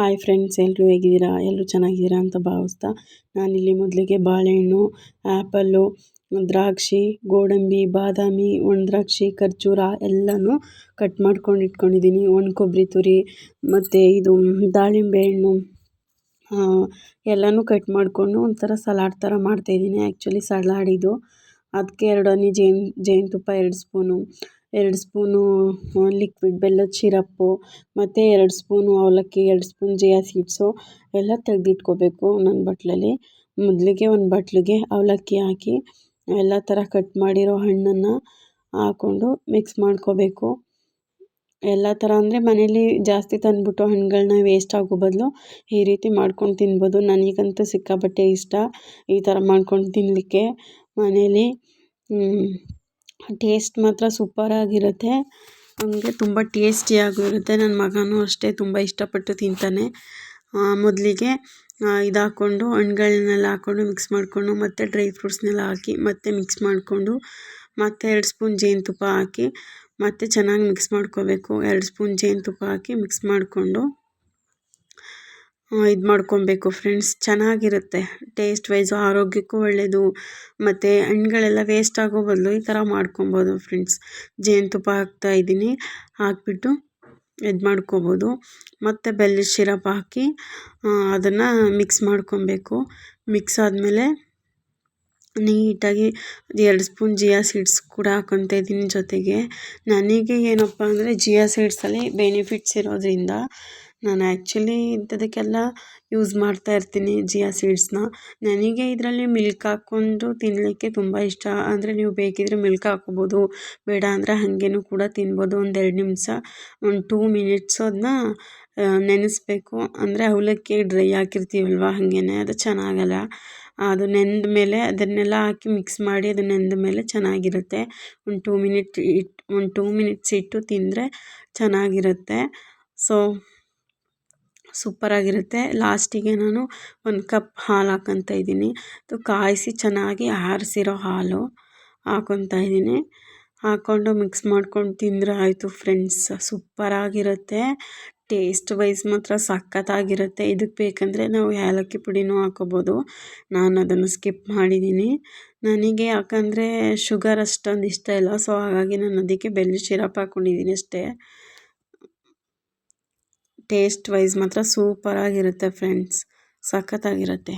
Hi friends ಎಲ್ಲರೂ ಹೇಗಿದ್ದೀರಾ? ಎಲ್ಲರೂ ಚೆನ್ನಾಗಿದ್ದೀರಾ ಅಂತ ಭಾವಿಸ್ತಾ ನಾನಿಲ್ಲಿ ಮೊದಲಿಗೆ ಬಾಳೆಹಣ್ಣು ಆ್ಯಪಲ್ಲು ದ್ರಾಕ್ಷಿ, ಗೋಡಂಬಿ, ಬಾದಾಮಿ ಒಣ ದ್ರಾಕ್ಷಿ, ಖರ್ಜೂರ ಎಲ್ಲನೂ ಕಟ್ ಮಾಡ್ಕೊಂಡು ಇಟ್ಕೊಂಡಿದ್ದೀನಿ. ಒಣ ಕೊಬ್ಬರಿ ತುರಿ ಮತ್ತು ಇದು ದಾಳಿಂಬೆ ಹಣ್ಣು ಎಲ್ಲನೂ ಕಟ್ ಮಾಡಿಕೊಂಡು ಒಂಥರ ಸಲಾಡ್ ಥರ ಮಾಡ್ತಾಯಿದ್ದೀನಿ ಆ್ಯಕ್ಚುಲಿ ಸಲಾಡ್ ಇದು. ಅದಕ್ಕೆ ಎರಡು ಹನಿ ಜೇನು, ಜೇನುತುಪ್ಪ, ಎರಡು ಸ್ಪೂನು ಎರಡು ಸ್ಪೂನು ಲಿಕ್ವಿಡ್ ಬೆಲ್ಲದ ಶಿರಪ್ಪು ಮತ್ತು ಎರಡು ಸ್ಪೂನು ಅವಲಕ್ಕಿ, ಎರಡು ಸ್ಪೂನ್ ಜಿಯಾ ಸೀಡ್ಸು ಎಲ್ಲ ತೆಗೆದಿಟ್ಕೋಬೇಕು ಒಂದೊಂದು ಬಟ್ಲಲ್ಲಿ. ಮೊದಲಿಗೆ ಒಂದು ಬಟ್ಲಿಗೆ ಅವಲಕ್ಕಿ ಹಾಕಿ, ಎಲ್ಲ ಥರ ಕಟ್ ಮಾಡಿರೋ ಹಣ್ಣನ್ನು ಹಾಕ್ಕೊಂಡು ಮಿಕ್ಸ್ ಮಾಡ್ಕೋಬೇಕು. ಎಲ್ಲ ಥರ ಅಂದರೆ ಮನೇಲಿ ಜಾಸ್ತಿ ತಂದುಬಿಟ್ಟು ಹಣ್ಣುಗಳನ್ನ ವೇಸ್ಟ್ ಆಗೋ ಬದಲು ಈ ರೀತಿ ಮಾಡ್ಕೊಂಡು ತಿನ್ಬೋದು. ನನಗಂತೂ ಸಿಕ್ಕಾಪಟ್ಟೆ ಇಷ್ಟ ಈ ಥರ ಮಾಡ್ಕೊಂಡು ತಿನ್ನಲಿಕ್ಕೆ ಮನೇಲಿ ಟೇಸ್ಟ್ ಮಾತ್ರ ಸೂಪರಾಗಿರುತ್ತೆ ಹಂಗೆ ತುಂಬ ಟೇಸ್ಟಿಯಾಗೂ ಇರುತ್ತೆ. ನನ್ನ ಮಗನೂ ಅಷ್ಟೇ ತುಂಬ ಇಷ್ಟಪಟ್ಟು ತಿಂತಾನೆ. ಮೊದಲಿಗೆ ಇದು ಹಾಕ್ಕೊಂಡು ಹಣ್ಗಳ್ನೆಲ್ಲ ಹಾಕ್ಕೊಂಡು ಮಿಕ್ಸ್ ಮಾಡಿಕೊಂಡು, ಮತ್ತು ಡ್ರೈ ಫ್ರೂಟ್ಸ್ನೆಲ್ಲ ಹಾಕಿ, ಮತ್ತೆ ಮಿಕ್ಸ್ ಮಾಡಿಕೊಂಡು, ಮತ್ತು ಎರಡು ಸ್ಪೂನ್ ಜೇನುತುಪ್ಪ ಹಾಕಿ, ಮತ್ತು ಚೆನ್ನಾಗಿ ಮಿಕ್ಸ್ ಮಾಡ್ಕೋಬೇಕು. ಎರಡು ಸ್ಪೂನ್ ಜೇನುತುಪ್ಪ ಹಾಕಿ ಮಿಕ್ಸ್ ಮಾಡಿಕೊಂಡು ಇದು ಮಾಡ್ಕೊಬೇಕು ಫ್ರೆಂಡ್ಸ್ ಚೆನ್ನಾಗಿರುತ್ತೆ. ಟೇಸ್ಟ್ ವೈಸು ಆರೋಗ್ಯಕ್ಕೂ ಒಳ್ಳೆಯದು ಮತ್ತು ಹಣ್ಗಳೆಲ್ಲ ವೇಸ್ಟ್ ಆಗೋ ಬದಲು ಈ ಥರ ಮಾಡ್ಕೊಬೋದು ಫ್ರೆಂಡ್ಸ್ ಜೇನುತುಪ್ಪ ಹಾಕ್ತಾಯಿದ್ದೀನಿ ಹಾಕ್ಬಿಟ್ಟು ಇದು ಮಾಡ್ಕೊಬೋದು. ಮತ್ತು ಬೆಲ್ಲದ ಶಿರಪ್ ಹಾಕಿ ಅದನ್ನು ಮಿಕ್ಸ್ ಮಾಡ್ಕೊಬೇಕು. ಮಿಕ್ಸ್ ಆದಮೇಲೆ ನೀಟಾಗಿ ಎರಡು ಸ್ಪೂನ್ ಜಿಯಾ ಸೀಡ್ಸ್ ಕೂಡ ಹಾಕೊತ ಇದ್ದೀನಿ ಜೊತೆಗೆ. ನನಗೆ ಏನಪ್ಪ ಅಂದರೆ ಜಿಯಾ ಸೀಡ್ಸಲ್ಲಿ ಬೆನಿಫಿಟ್ಸ್ ಇರೋದ್ರಿಂದ ನಾನು ಆ್ಯಕ್ಚುಲಿ ಇಂಥದಕ್ಕೆಲ್ಲ ಯೂಸ್ ಮಾಡ್ತಾ ಇರ್ತೀನಿ ಜಿಯಾ ಸೀಡ್ಸ್ನ ನನಗೆ ಇದರಲ್ಲಿ ಮಿಲ್ಕ್ ಹಾಕ್ಕೊಂಡು ತಿನ್ನಲಿಕ್ಕೆ ತುಂಬ ಇಷ್ಟ. ಅಂದರೆ ನೀವು ಬೇಕಿದ್ದರೆ ಮಿಲ್ಕ್ ಹಾಕ್ಕೋಬೋದು, ಬೇಡ ಅಂದರೆ ಹಾಗೇನು ಕೂಡ ತಿನ್ಬೋದು. ಒಂದು ಎರಡು ನಿಮಿಷ, ಒಂದು ಟೂ ಮಿನಿಟ್ಸ್ ಅದನ್ನ ನೆನೆಸ್ಬೇಕು. ಅಂದರೆ ಅವಲಕ್ಕಿ ಡ್ರೈ ಹಾಕಿರ್ತೀವಲ್ವ ಹಾಗೇನೆ, ಅದು ಚೆನ್ನಾಗಲ್ಲ. ಅದು ನೆಂದ ಮೇಲೆ ಅದನ್ನೆಲ್ಲ ಹಾಕಿ ಮಿಕ್ಸ್ ಮಾಡಿ ಅದು ನೆಂದ ಮೇಲೆ ಚೆನ್ನಾಗಿರುತ್ತೆ. ಒಂದು ಟೂ ಮಿನಿಟ್ ಇಟ್ಟು ಒಂದು ಟೂ ಮಿನಿಟ್ಸ್ ಇಟ್ಟು ತಿಂದರೆ ಚೆನ್ನಾಗಿರುತ್ತೆ. ಸೊ ಸೂಪರಾಗಿರುತ್ತೆ. ಲಾಸ್ಟಿಗೆ ನಾನು ಒಂದು ಕಪ್ ಹಾಲು ಹಾಕೊತಾ ಇದ್ದೀನಿ. ಅದು ಕಾಯಿಸಿ ಚೆನ್ನಾಗಿ ಆರಿಸಿರೋ ಹಾಲು ಹಾಕೊತ ಇದ್ದೀನಿ. ಹಾಕ್ಕೊಂಡು ಮಿಕ್ಸ್ ಮಾಡ್ಕೊಂಡು ತಿಂದರೆ ಆಯಿತು ಫ್ರೆಂಡ್ಸ್. ಸೂಪರಾಗಿರುತ್ತೆ. ಟೇಸ್ಟ್ ವೈಸ್ ಮಾತ್ರ ಸಖತ್ತಾಗಿರುತ್ತೆ. ಇದಕ್ಕೆ ಬೇಕಂದರೆ ನಾವು ಏಲಕ್ಕಿ ಪುಡಿನೂ ಹಾಕೋಬೋದು. ನಾನು ಅದನ್ನು ಸ್ಕಿಪ್ ಮಾಡಿದ್ದೀನಿ. ನನಗೆ ಯಾಕಂದರೆ ಶುಗರ್ ಅಷ್ಟೊಂದು ಇಷ್ಟ ಇಲ್ಲ. ಸೊ ಹಾಗಾಗಿ ನಾನು ಅದಕ್ಕೆ ಬೆಲ್ಲ ಶಿರಪ್ ಹಾಕ್ಕೊಂಡಿದ್ದೀನಿ ಅಷ್ಟೇ. ಟೇಸ್ಟ್ ವೈಸ್ ಮಾತ್ರ ಸೂಪರಾಗಿರುತ್ತೆ ಫ್ರೆಂಡ್ಸ್. ಸಖತ್ತಾಗಿರುತ್ತೆ.